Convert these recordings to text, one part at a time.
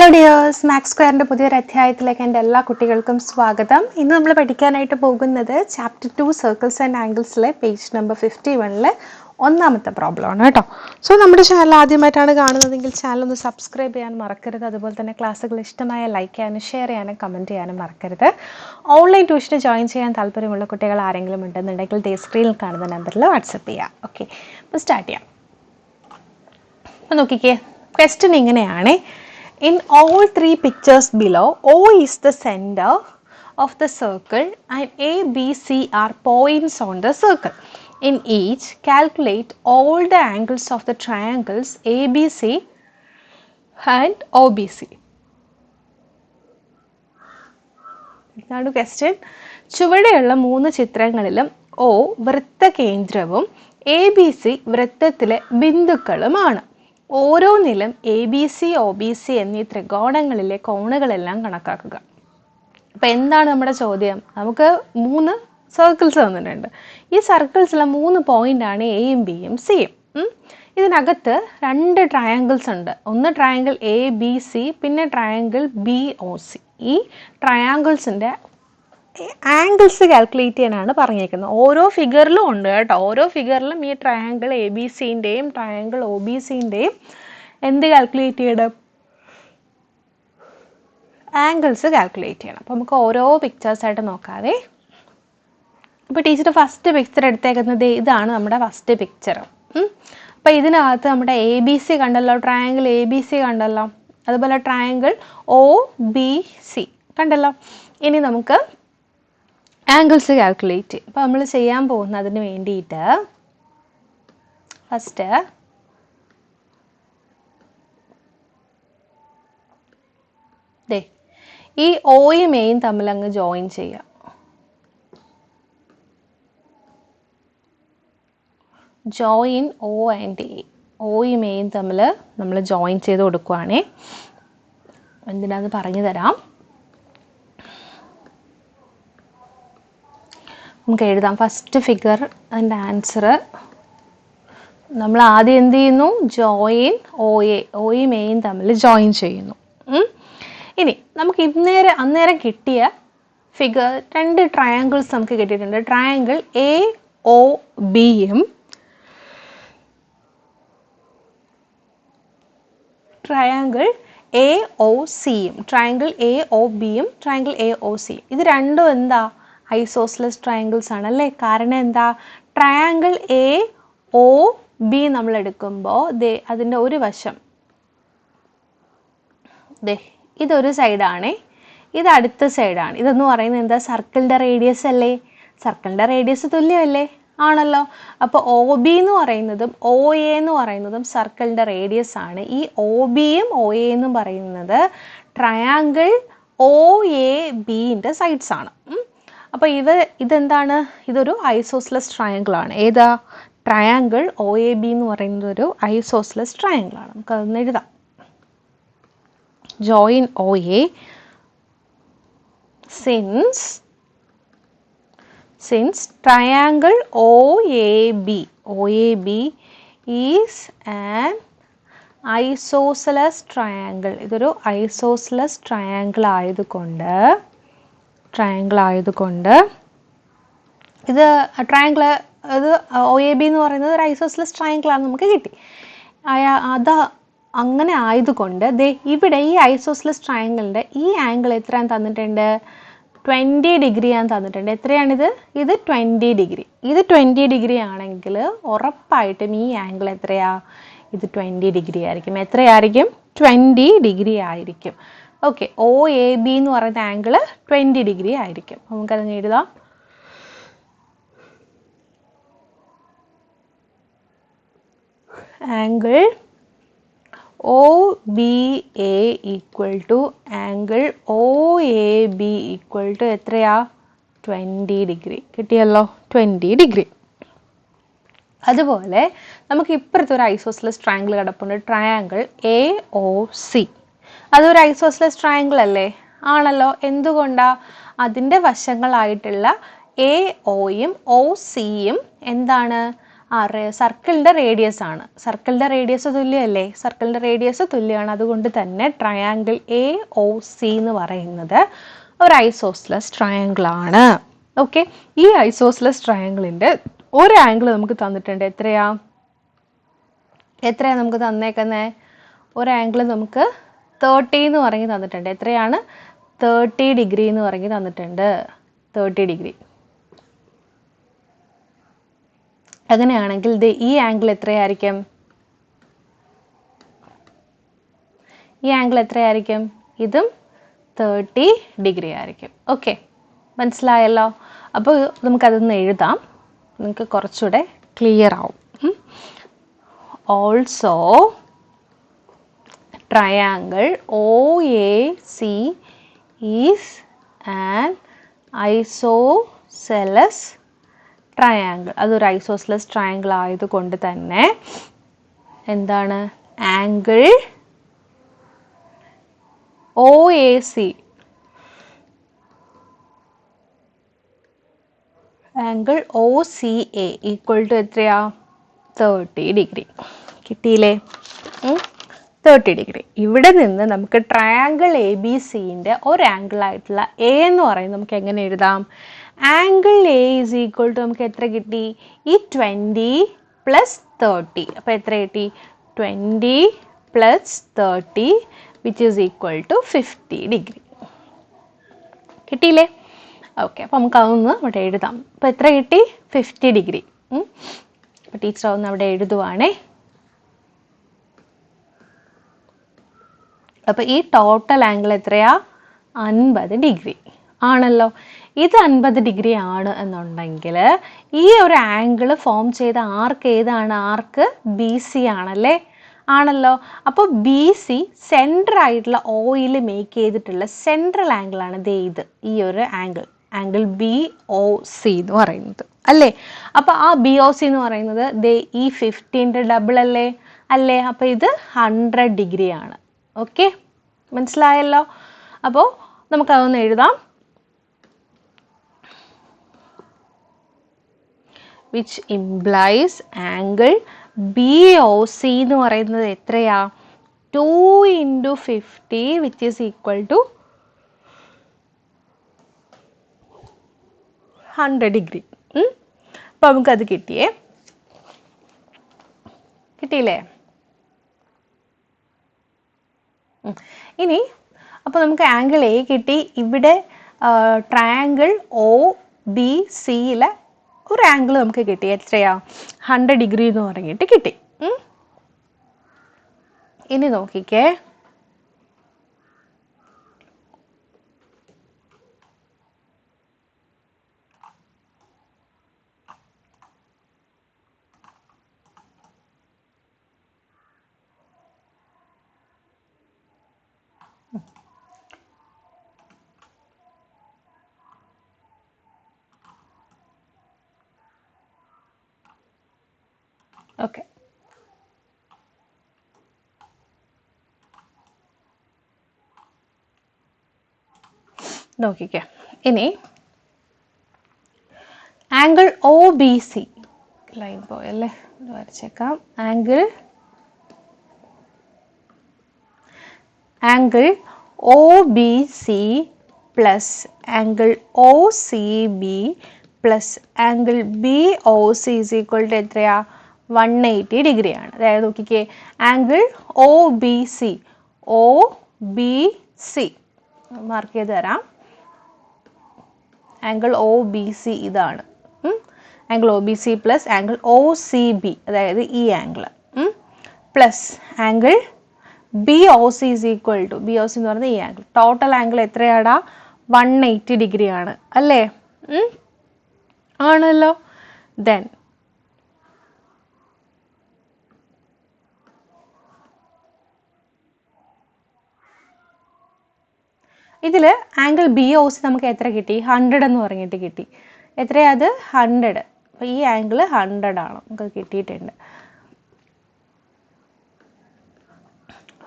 Hello dears max സ്ക്വയറിന്റെ പുതിയൊരു അധ്യായത്തിലേക്ക് എന്റെ എല്ലാ കുട്ടികൾക്കും സ്വാഗതം. ഇന്ന് നമ്മൾ പഠിക്കാനായിട്ട് പോകുന്നത് ചാപ്റ്റർ ടു സർക്കിൾസ് ആൻഡ് ആംഗിൾസിലെ പേജ് നമ്പർ ഫിഫ്റ്റി വണ്ണിലെ ഒന്നാമത്തെ പ്രോബ്ലം ആണ് കേട്ടോ. സോ നമ്മുടെ ചാനൽ ആദ്യമായിട്ടാണ് കാണുന്നതെങ്കിൽ ചാനൽ ഒന്ന് സബ്സ്ക്രൈബ് ചെയ്യാൻ മറക്കരുത്. അതുപോലെ തന്നെ ക്ലാസ്സുകൾ ഇഷ്ടമായ ലൈക്ക് ചെയ്യാനും ഷെയർ ചെയ്യാനും കമന്റ് ചെയ്യാനും മറക്കരുത്. ഓൺലൈൻ ട്യൂഷന് ജോയിൻ ചെയ്യാൻ താല്പര്യമുള്ള കുട്ടികൾ ആരെങ്കിലും ഉണ്ടെന്നുണ്ടെങ്കിൽ ദേ സ്ക്രീനിൽ കാണുന്ന നമ്പറിൽ വാട്സപ്പ് ചെയ്യാം. ഓക്കെ അപ്പോൾ സ്റ്റാർട്ട് ചെയ്യാം. അപ്പോൾ നോക്കിക്കേ. ക്വസ്റ്റ്യൻ ഇങ്ങനെയാണ്. Below O is the centre of the circle and A B C are points on the circle in each calculate all the angles of the triangles A B C and O B C ഇതാണ് question ചുവടെയുള്ള മൂന്ന് ചിത്രങ്ങളിലും O വൃത്തകേന്ദ്രവും A B C വൃത്തത്തിലെ ബിന്ദുക്കളുമാണ്. ഓരോന്നിലും A B C O B C എന്നീ ത്രികോണങ്ങളിലെ കോണുകളെല്ലാം കണക്കാക്കുക. അപ്പം എന്താണ് നമ്മുടെ ചോദ്യം? നമുക്ക് മൂന്ന് സർക്കിൾസ് തന്നിട്ടുണ്ട്. ഈ സർക്കിൾസിലെ മൂന്ന് പോയിന്റ് ആണ് എയും ബിയും സിയും ഇതിനകത്ത് രണ്ട് ട്രയാങ്കിൾസ് ഉണ്ട്. ഒന്ന് ട്രയാങ്കിൾ എ ബി സി പിന്നെ ട്രയാങ്കിൾ ബി ഒ സി ഈ ട്രയാങ്കിൾസിന്റെ ആംഗിൾസ് കാൽക്കുലേറ്റ് ചെയ്യാനാണ് പറഞ്ഞേക്കുന്നത്. ഓരോ ഫിഗറിലും ഉണ്ട് കേട്ടോ. ഓരോ ഫിഗറിലും ഈ ട്രയാങ്കിൾ എ ബി സിന്റെയും ട്രയാങ്കിൾ ഒ ബി സിന്റെയും എന്ത് കാൽക്കുലേറ്റ് ചെയ്യണം? ആംഗിൾസ് കാൽക്കുലേറ്റ് ചെയ്യണം. അപ്പോൾ നമുക്ക് ഓരോ പിക്ചേഴ്സായിട്ട് നോക്കാവേ. അപ്പോൾ ടീച്ചർ ഫസ്റ്റ് പിക്ചർ എടുത്തേക്കുന്നത് ഇതാണ് നമ്മുടെ ഫസ്റ്റ് പിക്ചർ അപ്പോൾ ഇതിനകത്ത് നമ്മുടെ എ ബി സി കണ്ടല്ലോ. ട്രയാങ്കിൾ എ ബി സി കണ്ടല്ലോ. അതുപോലെ ട്രയാങ്കിൾ ഒ ബി സി കണ്ടല്ലോ. ഇനി നമുക്ക് ആംഗിൾസ് കാൽക്കുലേറ്റ് അപ്പോൾ നമ്മൾ ചെയ്യാൻ പോകുന്നതിന് വേണ്ടിയിട്ട് ഫസ്റ്റ് ദേ ഈ ഓയും എയും തമ്മിൽ അങ്ങ് ജോയിൻ ചെയ്യാം. ജോയിൻ ഓ ആൻഡ് എ ഓയും എയും തമ്മിൽ നമ്മൾ ജോയിൻ ചെയ്ത് കൊടുക്കുവാണേ. എന്തിനാന്ന് പറഞ്ഞു തരാം. നമുക്ക് എഴുതാം. ഫസ്റ്റ് ഫിഗർ അതിന്റെ ആൻസർ നമ്മൾ ആദ്യം എന്ത് ചെയ്യുന്നു? ജോയിൻ ഒ എ ഒയും എയും തമ്മിൽ ജോയിൻ ചെയ്യുന്നു. ഇനി നമുക്ക് ഇന്നേരം അന്നേരം കിട്ടിയ ഫിഗർ രണ്ട് ട്രയാങ്കിൾസ് നമുക്ക് കിട്ടിയിട്ടുണ്ട്. ട്രയാങ്കിൾ എ ഒ ബിയും ട്രയാങ്കിൾ എ ഒ സിയും ട്രയാങ്കിൾ എ ഒ ബിയും ട്രയാങ്കിൾ എ ഒ സിയും ഇത് രണ്ടും എന്താ? ഐസോസ്ലെസ് ട്രയാങ്കിൾസ് ആണ് അല്ലേ? കാരണം എന്താ? ട്രയാങ്കിൾ എ ഒ ബി നമ്മൾ എടുക്കുമ്പോൾ ദേ അതിന്റെ ഒരു വശം. ദേ ഇതൊരു സൈഡാണേ ഇത് അടുത്ത സൈഡാണ് ഇതെന്ന് പറയുന്നത് എന്താ? സർക്കിളിന്റെ റേഡിയസ് അല്ലേ? സർക്കിളിന്റെ റേഡിയസ് തുല്യമല്ലേ? ആണല്ലോ. അപ്പോൾ ഒ ബി എന്ന് പറയുന്നതും ഒ എ എന്ന് പറയുന്നതും സർക്കിളിന്റെ റേഡിയസ് ആണ്. ഈ ഒ ബിയും ഒ എ എന്നും പറയുന്നത് ട്രയാങ്കിൾ ഒ എ ബിന്റെ സൈഡ്സ് ആണ്. അപ്പോൾ ഇത് ഇതെന്താണ്? ഇതൊരു ഐസോസ്ലെസ് ട്രയാങ്കിൾ ആണ്. ഏതാ? ട്രയാങ്കിൾ ഒ എ ബി എന്ന് പറയുന്നത് ഒരു ഐസോസ്ലെസ് ട്രയാങ്കിൾ ആണ്. നമുക്ക് അതൊന്ന് എഴുതാം. Join O A since since triangle O A B O A B is and isosceles triangle ഇതൊരു isosceles ട്രയാങ്കിൾ ആയതുകൊണ്ട് ട്രയാങ്കിൾ ആയതുകൊണ്ട് ഇത് ട്രയാങ്കിൾ ഇത് ഒ എ ബി എന്ന് പറയുന്നത് ഒരു ഐസോസ്ലെസ് ട്രയാങ്കിൾ ആണ് നമുക്ക് കിട്ടി. അയാ അത് അങ്ങനെ ആയതുകൊണ്ട് ദേ ഇവിടെ ഈ ഐസോസ്ലെസ് ട്രയാങ്കിളിന്റെ ഈ ആംഗിൾ എത്രയാണ് തന്നിട്ടുണ്ട്? ട്വന്റി ഡിഗ്രി ആണ് തന്നിട്ടുണ്ട്. എത്രയാണിത്? ഇത് ട്വന്റി ഡിഗ്രി. ഇത് ട്വന്റി ഡിഗ്രി ആണെങ്കിൽ ഉറപ്പായിട്ടും ഈ ആംഗിൾ എത്രയാ? ഇത് ട്വന്റി ഡിഗ്രി ആയിരിക്കും. എത്രയായിരിക്കും? ട്വന്റി ഡിഗ്രി ആയിരിക്കും. ഓക്കെ ഒ എ ബി എന്ന് പറയുന്ന ആംഗിൾ ട്വന്റി ഡിഗ്രി ആയിരിക്കും. നമുക്കതങ്ങ് എഴുതാം. Angle O B A equal to angle O A B equal to എത്രയാ? ട്വന്റി ഡിഗ്രി കിട്ടിയല്ലോ? ട്വന്റി ഡിഗ്രി അതുപോലെ നമുക്ക് ഇപ്പുറത്തെ ഒരു ഐസോസ്ലെസ് ട്രയാങ്കിൾ കിടപ്പുണ്ട്. ട്രയാങ്കിൾ എ ഒ സി അതൊരു ഐസോസ്ലെസ് ട്രയാങ്കിൾ അല്ലേ? ആണല്ലോ. എന്തുകൊണ്ടാ? അതിന്റെ വശങ്ങളായിട്ടുള്ള എ ഒയും ഒ സിയും എന്താണ്? ആ സർക്കിളിന്റെ റേഡിയസ് ആണ്. സർക്കിളിന്റെ റേഡിയസ് തുല്യമല്ലേ? സർക്കിളിന്റെ റേഡിയസ് തുല്യമാണ്. അതുകൊണ്ട് തന്നെ ട്രയാങ്കിൾ എ ഒ സി എന്ന് പറയുന്നത് ഒരു ഐസോസ്ലസ് ട്രയാങ്കിൾ ആണ്. ഓക്കെ ഈ ഐസോസ്ലസ് ട്രയാങ്കിളിന്റെ ഒരു ആംഗിൾ നമുക്ക് തന്നിട്ടുണ്ട്. എത്രയാ? എത്രയാണ് നമുക്ക് തന്നേക്കുന്നത് ഒരു ആംഗിൾ നമുക്ക് തേർട്ടി എന്ന് പറഞ്ഞ് തന്നിട്ടുണ്ട്. എത്രയാണ്? തേർട്ടി ഡിഗ്രി എന്ന് പറഞ്ഞ് തന്നിട്ടുണ്ട്. തേർട്ടി ഡിഗ്രി അങ്ങനെയാണെങ്കിൽ ഇത് ഈ ആംഗിൾ എത്രയായിരിക്കും? ഈ ആംഗിൾ എത്രയായിരിക്കും? ഇതും തേർട്ടി ഡിഗ്രി ആയിരിക്കും. ഓക്കെ മനസ്സിലായല്ലോ? അപ്പോൾ നമുക്കതൊന്ന് എഴുതാം. നിങ്ങൾക്ക് കുറച്ചുകൂടെ ക്ലിയർ ആവും. Also triangle O A C is an isosceles triangle അതൊരു ഐസോസ്ലസ് ട്രയാങ്കിൾ ആയതുകൊണ്ട് തന്നെ എന്താണ്? Angle O A C angle O C A equal to എത്രയാ? തേർട്ടി ഡിഗ്രി കിട്ടിയില്ലേ? തേർട്ടി ഡിഗ്രി ഇവിടെ നിന്ന് നമുക്ക് ട്രയാങ്കിൾ എ ബി സിന്റെ ആയിട്ടുള്ള എ എന്ന് പറയുന്നത് നമുക്ക് എങ്ങനെ എഴുതാം? Angle A is equal to നമുക്ക് എത്ര കിട്ടി? ഈ ട്വന്റി പ്ലസ് തേർട്ടി അപ്പോൾ എത്ര കിട്ടി? Twenty plus thirty which is equal to fifty degree കിട്ടിയില്ലേ? ഓക്കെ അപ്പോൾ നമുക്ക് അതൊന്ന് അവിടെ എഴുതാം. അപ്പോൾ എത്ര കിട്ടി? ഫിഫ്റ്റി ഡിഗ്രി അപ്പോൾ ടീച്ചർ ഒന്ന് അവിടെ എഴുതുവാണേ. അപ്പോൾ ഈ ടോട്ടൽ ആംഗിൾ എത്രയാ? അൻപത് ഡിഗ്രി ആണല്ലോ. ഇത് അൻപത് ഡിഗ്രി ആണ് എന്നുണ്ടെങ്കിൽ ഈ ഒരു ആംഗിൾ ഫോം ചെയ്ത ആർക്ക് ഏതാണ്? ആർക്ക് ബി സി ആണല്ലേ? ആണല്ലോ. അപ്പോൾ ബി സി സെൻട്രൽ ആയിട്ടുള്ള ഓയിൽ മേക്ക് ചെയ്തിട്ടുള്ള സെൻട്രൽ ആംഗിൾ ആണ് ദേ ഇത്. ഈ ഒരു angle angle B O C എന്ന് പറയുന്നത്. അല്ലേ? അപ്പോൾ ആ ബി ഒ സി എന്ന് പറയുന്നത് ദേ ഈ ഫിഫ്റ്റീന്റെ ഡബിൾ അല്ലേ? അല്ലേ? അപ്പോൾ ഇത് ഹൺഡ്രഡ് ഡിഗ്രി ആണ്. ഓക്കെ മനസ്സിലായല്ലോ? അപ്പോൾ നമുക്കതൊന്ന് എഴുതാം. Which implies angle B O C എന്ന് പറയുന്നത് എത്രയാ? Two into fifty which is equal to hundred degree അപ്പം നമുക്കത് കിട്ടിയേ. കിട്ടിയില്ലേ? ഇനി അപ്പോൾ നമുക്ക് ആംഗിൾ എ കിട്ടി. ഇവിടെ ട്രയാങ്കിൾ ഒ ബി സിയിലെ ഒരു ആംഗിൾ നമുക്ക് കിട്ടി. എത്രയാ? ഹൺഡ്രഡ് ഡിഗ്രി എന്ന് പറഞ്ഞിട്ട് കിട്ടി. ഇനി നോക്കിക്കേ ഓക്കെ നോക്കിക്കേ. ഇനി angle O B C line പോയല്ലേ വരച്ചേക്കാം. Angle angle O B C plus angle O C B plus angle B O C is equal to എത്രയാ? വൺ എയ്റ്റി ഡിഗ്രിയാണ്. അതായത് നോക്കിക്കേ angle O B C O B C mark ചെയ്ത് തരാം. Angle O B C ഇതാണ്. Angle O B C plus angle O C B അതായത് ഈ angle plus angle B O C is equal to B O C എന്ന് പറയുന്നത് ഈ angle total angle എത്രയാടാ? One eighty degree ആണ്. അല്ലേ? ആണല്ലോ? ദെൻ ഇതിൽ ആംഗിൾ ബി ഒ സി നമുക്ക് എത്ര കിട്ടി? ഹൺഡ്രഡ് എന്ന് പറഞ്ഞിട്ട് കിട്ടി. എത്രയാ അത്? ഹൺഡ്രഡ് അപ്പോൾ ഈ ആംഗിൾ ഹൺഡ്രഡ് ആണ് നമുക്ക് കിട്ടിയിട്ടുണ്ട്.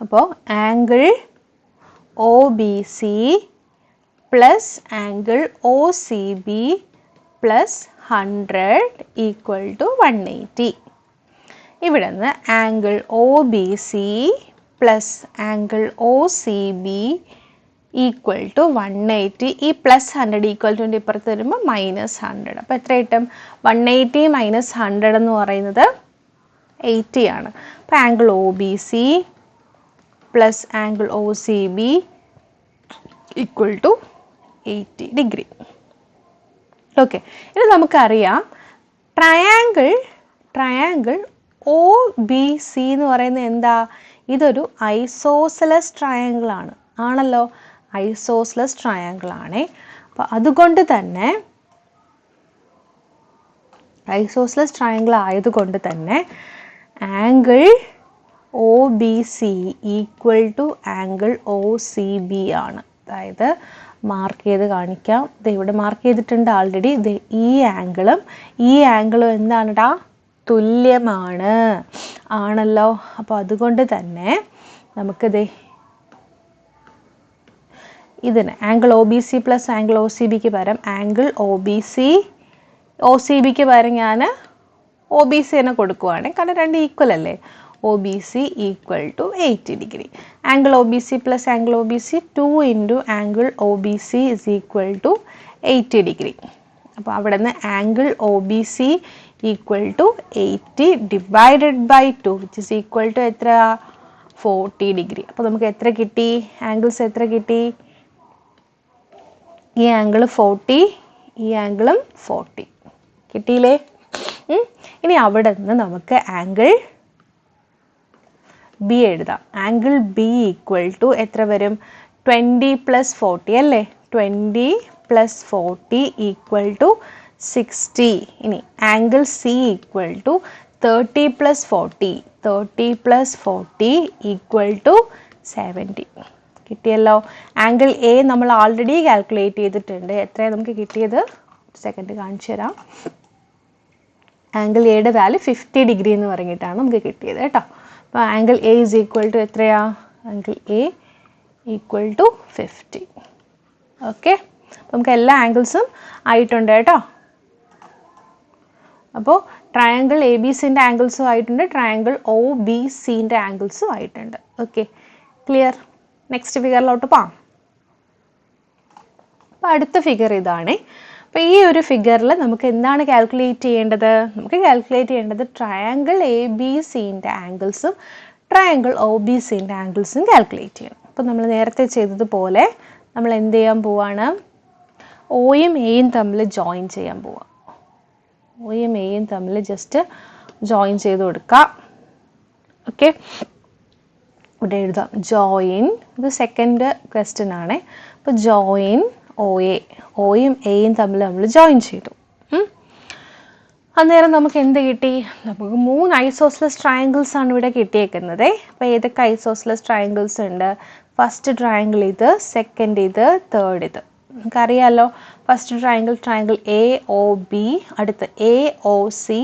അപ്പോൾ angle O B C plus angle O C B plus hundred equal to one eighty ഇവിടെ നിന്ന് angle O B C plus angle O C B equal to one eighty ഈ plus hundred equal ടുന്റെ ഇപ്പുറത്ത് വരുമ്പോൾ minus hundred അപ്പോൾ എത്ര കിട്ടും? One eighty minus hundred എന്ന് പറയുന്നത് എയ്റ്റി ആണ്. അപ്പോൾ angle O B C plus angle O C B equal to eighty degree okay ഇനി നമുക്കറിയാം triangle triangle O B C എന്ന് പറയുന്നത് എന്താ? ഇതൊരു ഐസോസലസ് ട്രയാങ്കിൾ ആണ്. ആണല്ലോ? ഐസോസ്ലസ് ട്രയാങ്കിൾ ആണ് അപ്പോൾ അതുകൊണ്ട് തന്നെ ഐസോസ്ലസ് ട്രയാങ്കിൾ ആയതുകൊണ്ട് തന്നെ angle O B C equal to angle O C B ആണ്. അതായത് മാർക്ക് ചെയ്ത് കാണിക്കാം. ഇത് ഇവിടെ മാർക്ക് ചെയ്തിട്ടുണ്ട് ആൾറെഡി ഇത് ഈ ആംഗിളും ഈ ആംഗിളും എന്താണെടാ? തുല്യമാണ്. ആണല്ലോ. അപ്പോൾ അതുകൊണ്ട് തന്നെ നമുക്കിത് ഇതിന് angle O B C plus angle O C ബിക്ക് പകരം angle O B C O C ബിക്ക് പകരം ഞാൻ ഒ ബി സി തന്നെ കൊടുക്കുവാണ്. കാരണം രണ്ട് ഈക്വൽ അല്ലേ? O B C equal to eighty degree angle O B C plus angle O B C two into angle O B C is equal to eighty degree അപ്പോൾ അവിടെ നിന്ന് angle O B C equal to eighty divided by two which is equal to എത്ര forty degree അപ്പോൾ നമുക്ക് എത്ര കിട്ടി? Angles എത്ര കിട്ടി? ഈ ആംഗിൾ ഫോർട്ടി ഈ ആംഗിളും ഫോർട്ടി കിട്ടിയില്ലേ? ഇനി അവിടെ നിന്ന് നമുക്ക് ആംഗിൾ ബി എഴുതാം. ആംഗിൾ ബി ഈക്വൽ ടു എത്ര വരും? ട്വന്റി പ്ലസ് ഫോർട്ടി അല്ലേ? Twenty plus forty equal to sixty ഇനി angle C equal to thirty plus forty thirty plus forty equal to seventy കിട്ടിയല്ലോ. ആംഗിൾ എ നമ്മൾ ഓൾറെഡി കാൽക്കുലേറ്റ് ചെയ്തിട്ടുണ്ട്. എത്രയാണ് നമുക്ക് കിട്ടിയത്? സെക്കൻഡ് കാണിച്ചു തരാം. ആംഗിൾ എയുടെ വാല്യൂ ഫിഫ്റ്റി ഡിഗ്രി എന്ന് പറഞ്ഞിട്ടാണ് നമുക്ക് കിട്ടിയത് കേട്ടോ. അപ്പോൾ angle A is equal to എത്രയാ? Angle A equal to fifty okay നമുക്ക് എല്ലാ ആംഗിൾസും ആയിട്ടുണ്ട് കേട്ടോ. അപ്പോൾ ട്രയാങ്കിൾ എ ബി സിന്റെ ആംഗിൾസും ആയിട്ടുണ്ട്. ട്രയാങ്കിൾ ഒ ബി സിന്റെ ആംഗിൾസും ആയിട്ടുണ്ട്. ഓക്കെ ക്ലിയർ നെക്സ്റ്റ് ഫിഗറിലോട്ട് പോവാം. അപ്പൊ അടുത്ത ഫിഗർ ഇതാണ്. അപ്പോൾ ഈ ഒരു ഫിഗറിൽ നമുക്ക് എന്താണ് കാൽക്കുലേറ്റ് ചെയ്യേണ്ടത്? നമുക്ക് കാൽക്കുലേറ്റ് ചെയ്യേണ്ടത് ട്രയാങ്കിൾ എ ബി സിന്റെ ആംഗിൾസും ട്രയാങ്കിൾ ഒ ബി സിന്റെ ആംഗിൾസും കാൽക്കുലേറ്റ് ചെയ്യണം. അപ്പോൾ നമ്മൾ നേരത്തെ ചെയ്തതുപോലെ നമ്മൾ എന്ത് ചെയ്യാൻ പോവാണ്? ഒയും എയും തമ്മിൽ ജോയിൻ ചെയ്യാൻ പോവാം. ഒയും എയും തമ്മിൽ ജസ്റ്റ് ജോയിൻ ചെയ്ത് കൊടുക്കുക ഓക്കെ ഇവിടെ എഴുതാം. ജോയിൻ ഇത് സെക്കൻഡ് ക്വസ്റ്റ്യൻ ആണ്. അപ്പോൾ ജോയിൻ ഒ എ ഒയും എയും തമ്മിൽ നമ്മൾ ജോയിൻ ചെയ്തു. അന്നേരം നമുക്ക് എന്ത് കിട്ടി? നമുക്ക് മൂന്ന് ഐസോസ്ലസ് ട്രയാങ്കിൾസ് ആണ് ഇവിടെ കിട്ടിയേക്കുന്നത്. അപ്പോൾ ഏതൊക്കെ ഐസോസ്ലസ് ട്രയാങ്കിൾസ് ഉണ്ട്? ഫസ്റ്റ് ട്രയാങ്കിൾ ഇത് സെക്കൻഡ് ഇത് തേർഡ് ഇത്. നമുക്കറിയാമല്ലോ first triangle triangle A O B അടുത്ത് A O C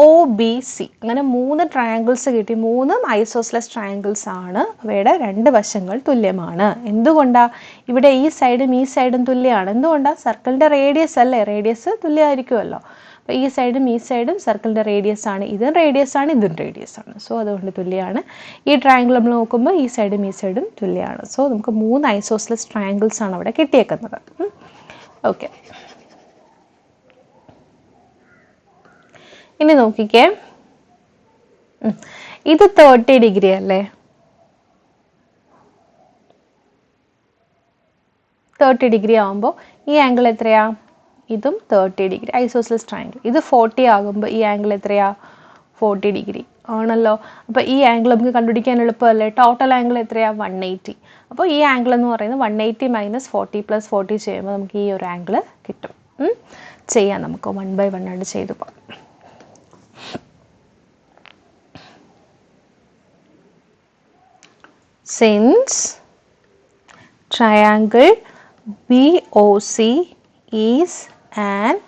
O B C അങ്ങനെ മൂന്ന് ട്രയാങ്കിൾസ് കിട്ടി. മൂന്നും ഐസോസ്ലസ് ട്രയാങ്കിൾസ് ആണ്. അവയുടെ രണ്ട് വശങ്ങൾ തുല്യമാണ്. എന്തുകൊണ്ടാ? ഇവിടെ ഈ സൈഡും ഈ സൈഡും തുല്യമാണ് എന്തുകൊണ്ടാ? സർക്കിളിന്റെ റേഡിയസ് അല്ലേ? റേഡിയസ് തുല്യമായിരിക്കുമല്ലോ. അപ്പോൾ ഈ സൈഡും ഈ സൈഡും സർക്കിളിന്റെ റേഡിയസ് ആണ്. ഇതും റേഡിയസ് ആണ് ഇതും റേഡിയസ് ആണ്. സോ അതുകൊണ്ട് തുല്യമാണ് ഈ ട്രയാങ്കിൾ നമ്മൾ നോക്കുമ്പോൾ ഈ സൈഡും ഈ സൈഡും തുല്യമാണ് സോ നമുക്ക് മൂന്ന് ഐസോസ്ലസ് ട്രയാങ്കിൾസ് ആണ് അവിടെ കിട്ടിയേക്കുന്നത്. ഓക്കെ ഇനി നോക്കിക്കേ. ഇത് തേർട്ടി ഡിഗ്രി അല്ലേ? തേർട്ടി ഡിഗ്രി ആകുമ്പോൾ ഈ ആംഗിൾ എത്രയാ? ഇതും തേർട്ടി ഡിഗ്രി ഐസോസ്ലസ് ട്രയാങ്കിൾ ഇത് ഫോർട്ടി ആകുമ്പോൾ ഈ ആംഗിൾ എത്രയാ? ഫോർട്ടി ഡിഗ്രി ആണല്ലോ? അപ്പോൾ ഈ ആംഗിൾ നമുക്ക് കണ്ടുപിടിക്കാൻ എളുപ്പമല്ലേ? ടോട്ടൽ ആംഗിൾ എത്രയാ? വൺ എയ്റ്റി അപ്പോൾ ഈ ആംഗിൾ എന്ന് പറയുന്നത് one eighty minus forty plus forty ചെയ്യുമ്പോൾ നമുക്ക് ഈ ഒരു ആംഗിൾ കിട്ടും. ചെയ്യാം നമുക്ക്. വൺ ബൈ വൺ ആയിട്ട് ചെയ്തു പോകാം since triangle BOC is an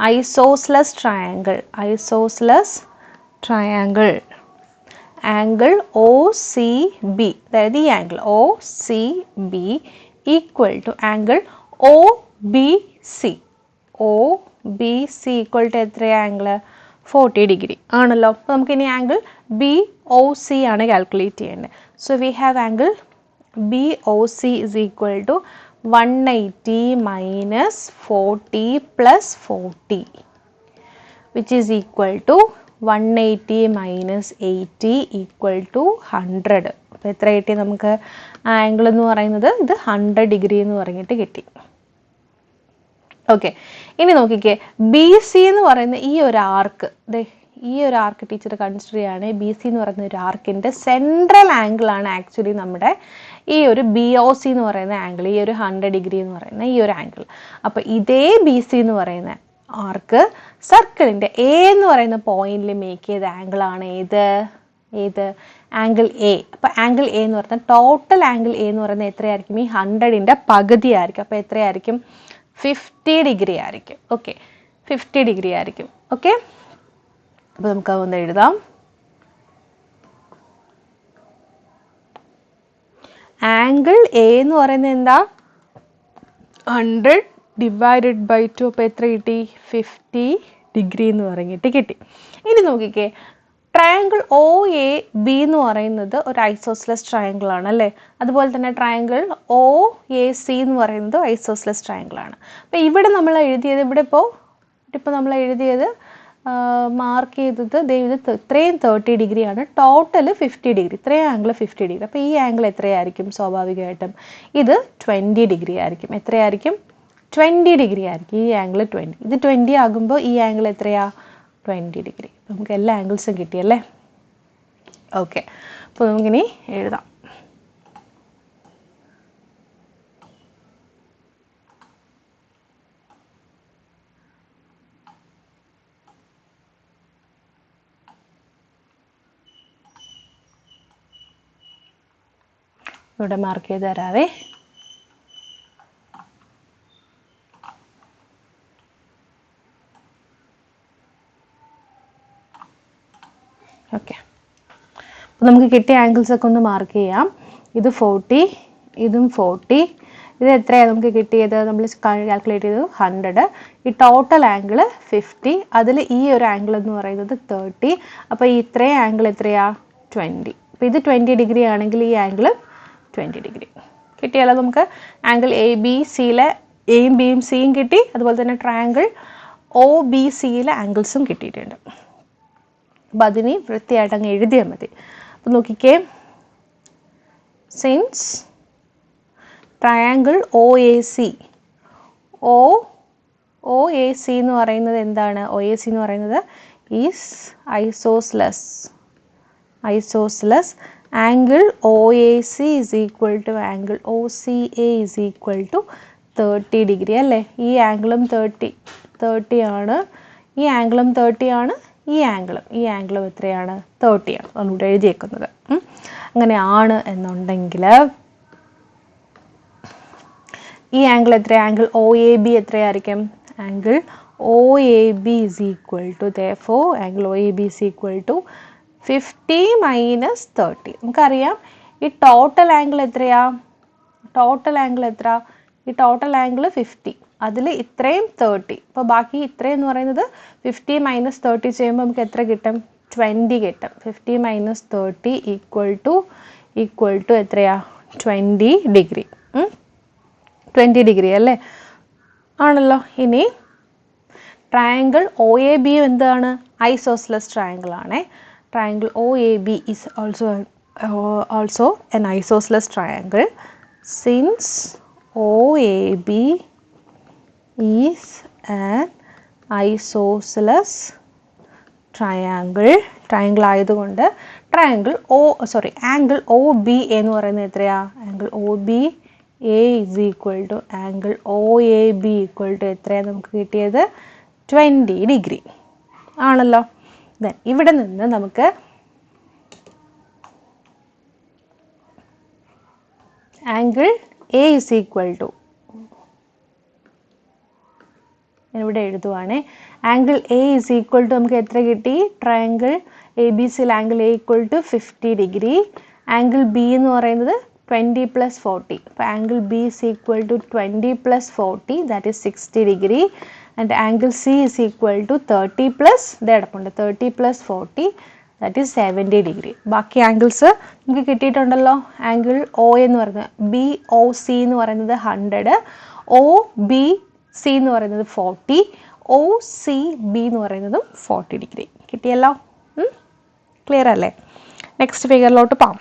isosceles triangle isosceles triangle angle OCB അതായത് ഈ angle O C B equal to OBC equal to എത്ര ആംഗിൾ ഫോർട്ടി ഡിഗ്രി ആണല്ലോ അപ്പോൾ നമുക്ക് ഇനി ആംഗിൾ ബി ഒ സി ആണ് കാൽക്കുലേറ്റ് ചെയ്യേണ്ടത്. So we have angle B O C is equal to one eighty minus forty plus forty which is equal to one eighty minus eighty equal to hundred അപ്പോൾ എത്ര കിട്ടി നമുക്ക്? Angle എന്ന് പറയുന്നത് ഇത് hundred degree എന്ന് പറഞ്ഞിട്ട് കിട്ടി. ഓക്കെ ഇനി നോക്കിക്കേ. ബി സി എന്ന് പറയുന്ന ഈ ഒരു ആർക്ക് ഈ ഒരു ആർക്ക് ടീച്ചർ കൺസിഡർ ചെയ്യുകയാണ് ബി സി എന്ന് പറയുന്ന ഒരു ആർക്കിന്റെ സെൻട്രൽ ആംഗിൾ ആണ് ആക്ച്വലി നമ്മുടെ ഈ ഒരു ബി ഒ സി എന്ന് പറയുന്ന ആംഗിൾ ഈ ഒരു ഹൺഡ്രഡ് ഡിഗ്രി എന്ന് പറയുന്ന ഈ ഒരു ആംഗിൾ അപ്പോൾ ഇതേ ബി സി എന്ന് പറയുന്ന ആർക്ക് സർക്കിളിന്റെ എ എന്ന് പറയുന്ന പോയിന്റിൽ മേക്ക് ചെയ്ത ആംഗിൾ ആണ് ഏത്? ഏത്? ആംഗിൾ എ അപ്പോൾ ആംഗിൾ എ എന്ന് പറഞ്ഞാൽ ടോട്ടൽ ആംഗിൾ എ എന്ന് പറയുന്നത് എത്രയായിരിക്കും? ഈ ഹൺഡ്രഡിന്റെ പകുതി ആയിരിക്കും. അപ്പോൾ എത്രയായിരിക്കും? ഫിഫ്റ്റി ഡിഗ്രി ആയിരിക്കും. ഓക്കെ ഫിഫ്റ്റി ഡിഗ്രി ആയിരിക്കും. ഓക്കെ അപ്പോൾ നമുക്ക് അതൊന്ന് എഴുതാം. ആംഗിൾ എ എന്ന് പറയുന്നത് എന്താ? ഹൺഡ്രഡ് ഡിവൈഡഡ് ബൈ ടു അപ്പോൾ എത്ര കിട്ടി? ഫിഫ്റ്റി ഡിഗ്രി എന്ന് പറഞ്ഞിട്ട് കിട്ടി ഇനി നോക്കിക്കേ. ട്രയാങ്കിൾ ഒ എ ബി എന്ന് പറയുന്നത് ഒരു ഐസോസ്ലെസ് ട്രയാങ്കിൾ ആണ് അല്ലേ? അതുപോലെ തന്നെ ട്രയാങ്കിൾ ഒ എ സി എന്ന് പറയുന്നത് ഐസോസ്ലെസ് ട്രയാങ്കിൾ ആണ്. അപ്പോൾ ഇവിടെ നമ്മൾ എഴുതിയത് ഇവിടെ ഇപ്പോൾ ഇപ്പോൾ നമ്മൾ എഴുതിയത് മാർക്ക് ചെയ്തത് ദൈവം ഇത്രയും തേർട്ടി ഡിഗ്രി ആണ് ടോട്ടൽ ഫിഫ്റ്റി ഡിഗ്രി. ഇത്രയും ആംഗിൾ ഫിഫ്റ്റി ഡിഗ്രി. അപ്പോൾ ഈ ആംഗിൾ എത്രയായിരിക്കും സ്വാഭാവികമായിട്ടും? ഇത് ട്വന്റി ഡിഗ്രി ആയിരിക്കും. എത്രയായിരിക്കും? ട്വന്റി ഡിഗ്രി ആയിരിക്കും. ഈ ആംഗിൾ ട്വന്റി ഇത് ട്വന്റി ആകുമ്പോൾ ഈ ആംഗിൾ എത്രയാ? Twenty degree. നമുക്ക് എല്ലാ ആംഗിൾസും കിട്ടിയല്ലേ ഓക്കെ അപ്പോൾ നമുക്കിനി എഴുതാം. ഇവിടെ മാർക്ക് ചെയ്ത് തരാവേ. ഓക്കെ അപ്പോൾ നമുക്ക് കിട്ടിയ ആംഗിൾസ് ഒക്കെ ഒന്ന് മാർക്ക് ചെയ്യാം. ഇത് ഫോർട്ടി ഇതും ഫോർട്ടി ഇത് എത്രയാണ് നമുക്ക് കിട്ടിയത്? നമ്മൾ കാൽക്കുലേറ്റ് ചെയ്തത് ഹൺഡ്രഡ് ഈ ടോട്ടൽ ആംഗിൾ ഫിഫ്റ്റി അതിൽ ഈ ഒരു ആംഗിൾ എന്ന് പറയുന്നത് തേർട്ടി അപ്പോൾ ഈ ഇത്രയും ആംഗിൾ എത്രയാ? ട്വന്റി അപ്പോൾ ഇത് ട്വന്റി ഡിഗ്രി ആണെങ്കിൽ ഈ ആംഗിൾ ട്വന്റി ഡിഗ്രി കിട്ടിയാലോ നമുക്ക് ആംഗിൾ എ ബി സിയിലെ എയും ബിയും സിയും കിട്ടി. അതുപോലെ തന്നെ ട്രയാങ്കിൾ ഒ ബി സിയിലെ ആംഗിൾസും കിട്ടിയിട്ടുണ്ട്. അപ്പം അതിന് വൃത്തിയായിട്ട് അങ്ങ് എഴുതിയാൽ മതി. അപ്പം നോക്കിക്കേ. Since triangle O A C O O A C എന്ന് പറയുന്നത് എന്താണ്? ഒ എ സി എന്ന് പറയുന്നത് is isosceles isosceles angle O A C is equal to angle O C A is equal to thirty degree അല്ലേ? ഈ ആംഗിളും thirty thirty ആണ്. ഈ ആംഗിളും തേർട്ടി ആണ്. ഈ ആംഗിളും ഈ ആംഗിളും എത്രയാണ്? തേർട്ടി ആണ്. നമ്മളിവിടെ എഴുതിയേക്കുന്നത്. അങ്ങനെയാണ് എന്നുണ്ടെങ്കിൽ ഈ ആംഗിൾ എത്ര ആംഗിൾ ഒ എ ബി എത്രയായിരിക്കും? Angle O A B is equal to though angle O A B is equal to fifty minus thirty. നമുക്കറിയാം ഈ ടോട്ടൽ ആംഗിൾ എത്രയാ? ടോട്ടൽ ആംഗിൾ എത്ര? ഈ ടോട്ടൽ ആംഗിൾ ഫിഫ്റ്റി അതിൽ ഇത്രയും തേർട്ടി ഇപ്പോൾ ബാക്കി ഇത്രയും എന്ന് പറയുന്നത് ഫിഫ്റ്റി മൈനസ് തേർട്ടി ചെയ്യുമ്പോൾ നമുക്ക് എത്ര കിട്ടും? ട്വന്റി കിട്ടും. Fifty minus thirty equal to equal to എത്രയാ? ട്വന്റി ഡിഗ്രി ട്വന്റി ഡിഗ്രി അല്ലേ? ആണല്ലോ. ഇനി ട്രയാങ്കിൾ ഒ എ ബി എന്താണ്? ഐസോസ്ലസ് ട്രയാങ്കിൾ ആണ്. Triangle OAB is also, is also also an triangle. A B is an isosceles triangle triangle ആയതുകൊണ്ട് O sorry angle O B എന്ന് പറയുന്നത് എത്രയാ? A is equal to angle O A B equal to എത്രയാണ് നമുക്ക് കിട്ടിയത്? Twenty degree ആണല്ലോ. Then ഇവിടെ നിന്ന് നമുക്ക് angle A is equal to ഇവിടെ എഴുതുവാണേ. Angle A is equal to നമുക്ക് എത്ര കിട്ടി? ട്രയാങ്കിൾ എ ബി സിയിൽ angle A equal to fifty degree angle B എന്ന് പറയുന്നത് ട്വന്റി പ്ലസ് ഫോർട്ടി അപ്പോൾ angle B is equal to twenty plus forty that is sixty degree and angle C is equal to thirty plus ഇത് കിടപ്പുണ്ട്. Thirty plus forty that is seventy degree ബാക്കി angles നമുക്ക് കിട്ടിയിട്ടുണ്ടല്ലോ? Angle O എന്ന് പറയുന്നത് B O C എന്ന് പറയുന്നത് hundred O B C എന്ന് പറയുന്നത് ഫോർട്ടി ഒ സി ബി എന്ന് പറയുന്നതും ഫോർട്ടി ഡിഗ്രി കിട്ടിയല്ലോ? ക്ലിയർ അല്ലേ? നെക്സ്റ്റ് ഫിഗറിലോട്ട് പോകാം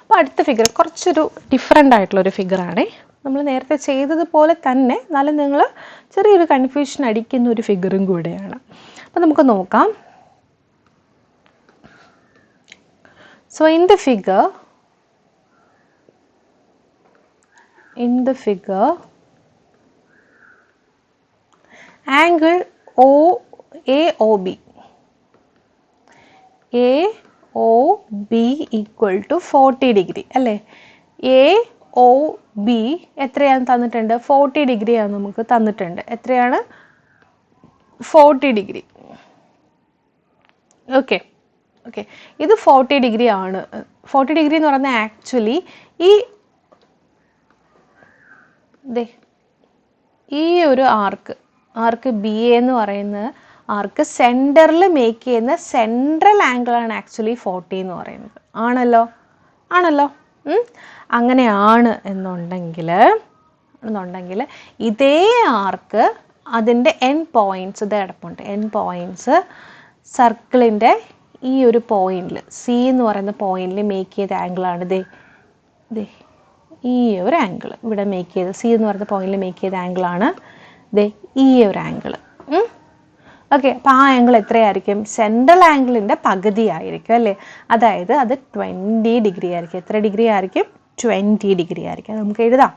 അപ്പോൾ അടുത്ത ഫിഗർ കുറച്ചൊരു ഡിഫറെന്റ് ആയിട്ടുള്ളൊരു ഫിഗറാണ് നമ്മൾ നേരത്തെ ചെയ്തതുപോലെ തന്നെ എന്നാലും നിങ്ങൾ ചെറിയൊരു കൺഫ്യൂഷൻ അടിക്കുന്ന ഒരു ഫിഗറും കൂടെയാണ്. അപ്പോൾ നമുക്ക് നോക്കാം. So in the figure in the figure angle O A O B A O B equal to forty degree അല്ലേ? എ ഒ ബി എത്രയാണ് തന്നിട്ടുണ്ട്? ഫോർട്ടി ഡിഗ്രിയാണ് നമുക്ക് തന്നിട്ടുണ്ട്. എത്രയാണ്? ഫോർട്ടി ഡിഗ്രി ഓക്കെ ഓക്കെ ഇത് ഫോർട്ടി ഡിഗ്രി ആണ്. ഫോർട്ടി ഡിഗ്രി എന്ന് പറയുന്നത് ആക്ച്വലി ഈ ഈ ഒരു ആർക്ക് ആർക്ക് ബി എ എന്ന് പറയുന്ന ആർക്ക് സെന്ററിൽ മേക്ക് ചെയ്യുന്ന സെൻട്രൽ ആംഗിൾ ആണ് ആക്ച്വലി ഫോർട്ടി എന്ന് പറയുന്നത്. ആണല്ലോ? ആണല്ലോ? അങ്ങനെയാണ് എന്നുണ്ടെങ്കിൽ എന്നുണ്ടെങ്കിൽ ഇതേ ആർക്ക് അതിന്റെ എൻ പോയിന്റ്സ് ഇത് കിടപ്പുണ്ട്. എൻ പോയിന്റ്സ് സർക്കിളിന്റെ ഈ ഒരു പോയിന്റിൽ സി എന്ന് പറയുന്ന പോയിന്റിൽ മേക്ക് ചെയ്ത ആംഗിളാണ് ദേ ദേ ഈ ഒരു ആംഗിൾ ഇവിടെ മേക്ക് ചെയ്ത് സി എന്ന് പറയുന്ന പോയിന്റിൽ മേക്ക് ചെയ്ത ആംഗിളാണ് ദേ ഈ ഒരു ആംഗിൾ ഓക്കെ അപ്പോൾ ആ ആംഗിൾ എത്രയായിരിക്കും? സെൻട്രൽ ആംഗിളിന്റെ പകുതി ആയിരിക്കും അല്ലേ? അതായത് അത് ട്വന്റി ഡിഗ്രി ആയിരിക്കും. എത്ര ഡിഗ്രി ആയിരിക്കും? ട്വന്റി ഡിഗ്രി ആയിരിക്കും. നമുക്ക് എഴുതാം.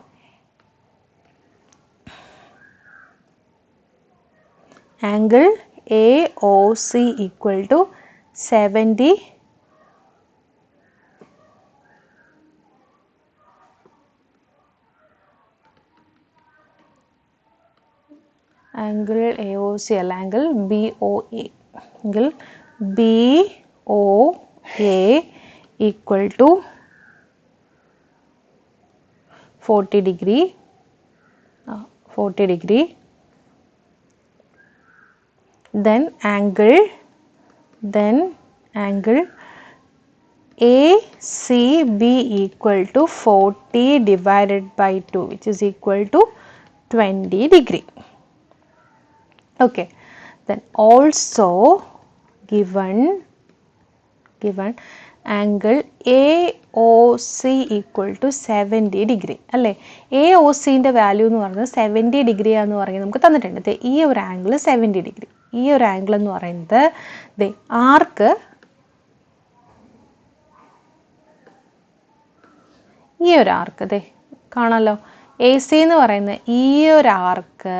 Angle A O C equal to seventy angle AOCL angle BOA angle BOA equal to 40 degree uh, 40 degree. Then angle then angle ACB equal to 40 divided by 2 which is equal to 20 degree. Okay. Then also given given angle AOC equal to 70 degree അല്ലേ? A O സിന്റെ value എന്ന് പറയുന്നത് seventy degree എന്ന് പറയുന്നത് നമുക്ക് തന്നിട്ടുണ്ട്. ഈ ഒരു ആംഗിൾ സെവന്റി ഡിഗ്രി ഈ ഒരു ആംഗിൾ എന്ന് പറയുന്നത് ദേ ആർക്ക്? ഈ ഒരു ആർക്ക്. ദേ കാണാലോ. എ സി എന്ന് പറയുന്ന ഈ ഒരു ആർക്ക്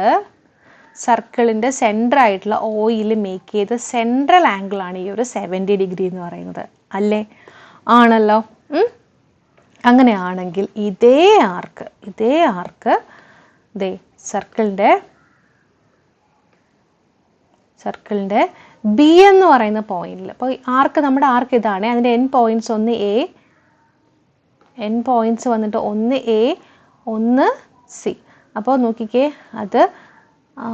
സർക്കിളിന്റെ സെന്റർ ആയിട്ടുള്ള ഓയിൽ മേക്ക് ചെയ്ത സെൻട്രൽ ആംഗിളാണ് ഈ ഒരു സെവന്റി ഡിഗ്രി എന്ന് പറയുന്നത്. അല്ലേ? ആണല്ലോ? അങ്ങനെയാണെങ്കിൽ ഇതേ ആർക്ക് ഇതേ ആർക്ക് ദേ സർക്കിളിന്റെ സർക്കിളിന്റെ ബി എന്ന് പറയുന്ന പോയിന്റിൽ അപ്പോൾ ആർക്ക് നമ്മുടെ ആർക്ക് ഇതാണ്. അതിന്റെ എൻ പോയിന്റ്സ് ഒന്ന് എ എൻ പോയിന്റ്സ് വന്നിട്ട് ഒന്ന് എ ഒന്ന് സി അപ്പോൾ നോക്കിക്കേ അത് ആ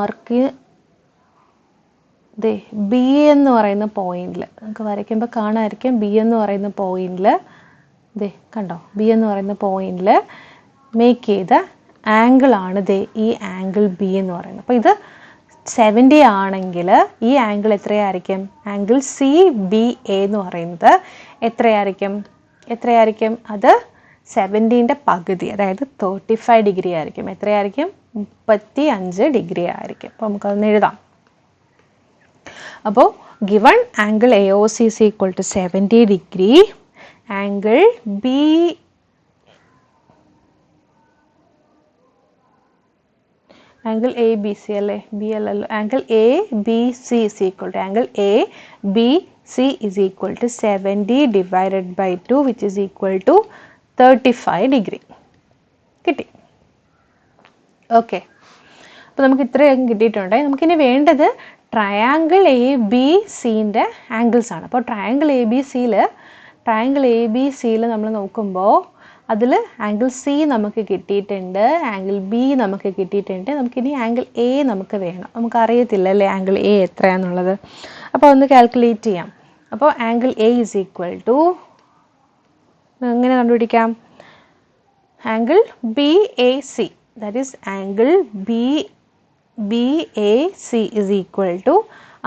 ആർക്ക്? ദേ ബി എന്ന് പറയുന്ന പോയിന്റിൽ നമുക്ക് വരയ്ക്കുമ്പോൾ കാണാമായിരിക്കും. ബി എന്ന് പറയുന്ന പോയിന്റിൽ ദേ കണ്ടോ? ബി എന്ന് പറയുന്ന പോയിന്റിൽ മേക്ക് ചെയ്ത ആംഗിൾ ആണ് ദേ ഈ ആംഗിൾ ബി എന്ന് പറയുന്നത്. അപ്പോൾ ഇത് സെവന്റി ആണെങ്കിൽ ഈ ആംഗിൾ എത്രയായിരിക്കും? ആംഗിൾ സി ബി എ എന്ന് പറയുന്നത് എത്രയായിരിക്കും? എത്രയായിരിക്കും? അത് സെവന്റീന്റെ പകുതി അതായത് തേർട്ടി ഫൈവ് ഡിഗ്രി ആയിരിക്കും. എത്രയായിരിക്കും? മുപ്പത്തി അഞ്ച് ഡിഗ്രി ആയിരിക്കും. അപ്പോൾ നമുക്കതൊന്ന് എഴുതാം. അപ്പോൾ given angle A O C C equal to seventy degree angle B angle A B C അല്ലേ? ബി അല്ലല്ലോ. Angle A B C is equal to angle A B C is equal to seventy divided by two which is equal to thirty five degree കിട്ടി. Okay അപ്പോൾ നമുക്ക് ഇത്രയും കിട്ടിയിട്ടുണ്ട്. നമുക്കിനി വേണ്ടത് triangle A B സീന്റെ ആംഗിൾസ് ആണ്. അപ്പോൾ ട്രയാങ്കിൾ എ ബി സിയിൽ ട്രയാങ്കിൾ എ ബി സിയിൽ നമ്മൾ നോക്കുമ്പോൾ അതിൽ ആംഗിൾ സി നമുക്ക് കിട്ടിയിട്ടുണ്ട് ആംഗിൾ ബി നമുക്ക് കിട്ടിയിട്ടുണ്ട്. നമുക്കിനി ആംഗിൾ എ നമുക്ക് വേണം. നമുക്ക് അറിയത്തില്ല അല്ലേ ആംഗിൾ എ എത്രയാണെന്നുള്ളത് അപ്പോൾ ഒന്ന് കാൽക്കുലേറ്റ് ചെയ്യാം. അപ്പോൾ angle A is equal to എങ്ങനെ കണ്ടുപിടിക്കാം? Angle B A C that is angle B B A C is equal to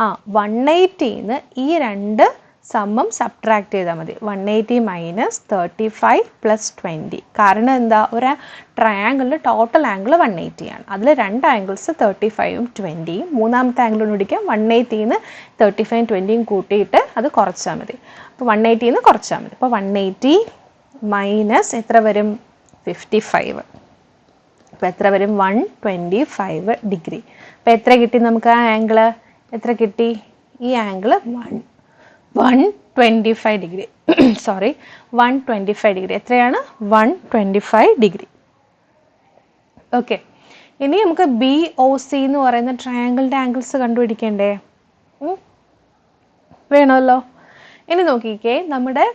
ആ വൺ എയ്റ്റിന്ന് ഈ രണ്ട് സമ്മം സബ്ട്രാക്ട് ചെയ്താൽ മതി. One eighty minus thirty five plus twenty കാരണം എന്താ? ഒരു ട്രയാങ്കിളിൽ ടോട്ടൽ ആംഗിൾ വൺ എയ്റ്റി ആണ്. അതിൽ രണ്ട് ആംഗിൾസ് തേർട്ടി ഫൈവും ട്വന്റിയും മൂന്നാമത്തെ ആംഗിൾ പിടിക്കാം. വൺ എയ്റ്റിന്ന് തേർട്ടി ഫൈവും ട്വന്റിയും കൂട്ടിയിട്ട് അത് കുറച്ചാൽ മതി. അപ്പോൾ വൺ എയ്റ്റിന്ന് കുറച്ചാൽ മതി. അപ്പോൾ വൺ എയ്റ്റി മൈനസ് എത്ര വരും? ഫിഫ്റ്റി ഫൈവ് അപ്പോൾ എത്ര വരും? One twenty five degree. അപ്പോൾ എത്ര കിട്ടി നമുക്ക് ആ ആംഗിൾ എത്ര കിട്ടി? ഈ angle one one twenty five degree. Sorry one twenty five degree. എത്രയാണ്? One twenty five degree. Okay ഇനി നമുക്ക് ബി ഒ സി എന്ന് പറയുന്ന ട്രയാങ്കിളിന്റെ ആംഗിൾസ് കണ്ടുപിടിക്കണ്ടേ? വേണമല്ലോ. ഇനി നോക്കിക്കേ നമ്മുടെ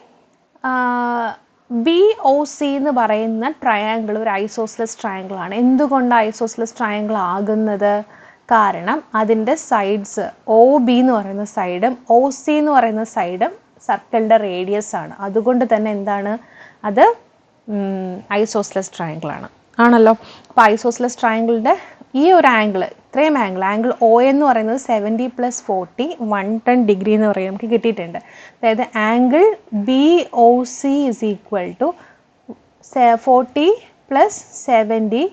ബി ഒ സി എന്ന് പറയുന്ന ട്രയാങ്കിൾ ഒരു ഐസോസ്ലസ് ട്രയാങ്കിൾ ആണ്. എന്തുകൊണ്ട് ഐസോസ്ലസ് ട്രയാങ്കിൾ ആകുന്നത്? കാരണം അതിന്റെ സൈഡ്സ് ഒ ബി എന്ന് പറയുന്ന സൈഡും ഒ സി എന്ന് പറയുന്ന സൈഡും സർക്കിളിന്റെ റേഡിയസ് ആണ്. അതുകൊണ്ട് തന്നെ എന്താണ്? അത് ഐസോസ്ലസ് ട്രയാങ്കിൾ ആണ്. ആണല്ലോ? അപ്പോൾ ഐസോസ്ലസ് ട്രയാങ്കിളിന്റെ ഈ ഒരു ആംഗിൾ ഇത്രയും ആംഗിൾ ആംഗിൾ ഒ എന്ന് പറയുന്നത് seventy plus forty one ten degree എന്ന് പറയും നമുക്ക് കിട്ടിയിട്ടുണ്ട്. അതായത് angle B O C is equal to forty plus seventy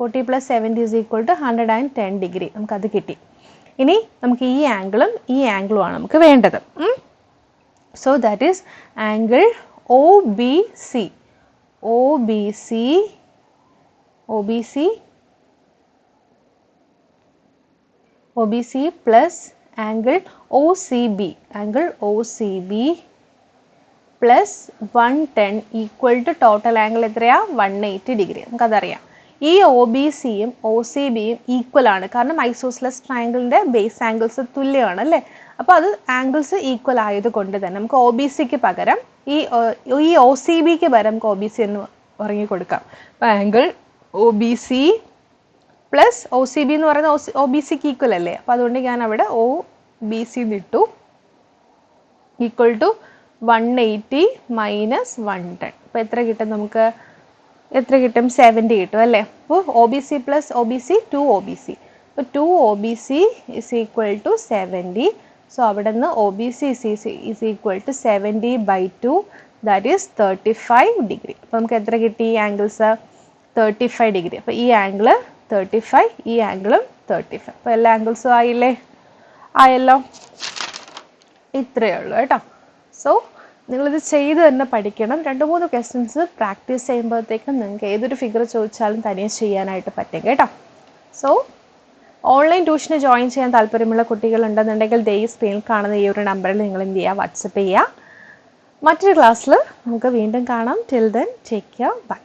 forty plus seventy is equal to hundred and ten degree നമുക്കത് കിട്ടി. ഇനി നമുക്ക് ഈ ആംഗിളും ഈ ആംഗിളും ആണ് നമുക്ക് വേണ്ടത്. So that is angle O B C O B C O B C O B angle O C B plus one ten equal to total angle എത്രയാ? വൺ എയ്റ്റി ഡിഗ്രി നമുക്കതറിയാം. ഈ ഒ ബി സിയും O C ബിയും equal ആണ്. കാരണം isosceles ട്രയാങ്കിളിന്റെ base angles തുല്യമാണ് അല്ലേ? അപ്പോൾ അത് ആംഗിൾസ് ഈക്വൽ ആയതുകൊണ്ട് തന്നെ നമുക്ക് ഒ ബി സിക്ക് പകരം ഈ ഈ ഒ സി ബിക്ക് പകരം നമുക്ക് ഒ ബി സി എന്ന് ഉറങ്ങി കൊടുക്കാം അപ്പോൾ angle O B C plus O C B എന്ന് പറയുന്നത് ഒ ബി സിക്ക് ഈക്വൽ അല്ലേ? അപ്പോൾ അതുകൊണ്ട് ഞാൻ അവിടെ ഒ ബി സി ഇട്ടു. Equal to one eighty minus one ten അപ്പോൾ എത്ര കിട്ടും നമുക്ക്? എത്ര കിട്ടും? സെവന്റി കിട്ടും അല്ലേ? അപ്പോൾ O B C plus O B C two O B C അപ്പോൾ two O B C is equal to seventy so അവിടെ നിന്ന് O B C is equal to seventy by two that is thirty five degree അപ്പോൾ നമുക്ക് എത്ര കിട്ടി? ഈ angles thirty five degree അപ്പോൾ ഈ ആംഗിൾ തേർട്ടി ഫൈവ് ഈ ആംഗിളും തേർട്ടി ഫൈവ് അപ്പോൾ എല്ലാ ആംഗിൾസും ആയില്ലേ? ആയല്ലോ? ഇത്രയേ ഉള്ളൂ കേട്ടോ. സോ നിങ്ങളിത് ചെയ്ത് തന്നെ പഠിക്കണം. രണ്ട് മൂന്ന് ക്വസ്റ്റ്യൻസ് പ്രാക്ടീസ് ചെയ്യുമ്പോഴത്തേക്കും നിങ്ങൾക്ക് ഏതൊരു ഫിഗർ ചോദിച്ചാലും തനിയെ ചെയ്യാനായിട്ട് പറ്റും കേട്ടോ. സോ ഓൺലൈൻ ട്യൂഷന് ജോയിൻ ചെയ്യാൻ താല്പര്യമുള്ള കുട്ടികളുണ്ടെന്നുണ്ടെങ്കിൽ ദേ സ്ക്രീനിൽ കാണുന്ന ഈ ഒരു നമ്പറിൽ നിങ്ങൾ എന്ത് ചെയ്യുക? വാട്സപ്പ് ചെയ്യുക. മറ്റൊരു ക്ലാസ്സിൽ നമുക്ക് വീണ്ടും കാണാം. Till then take care bye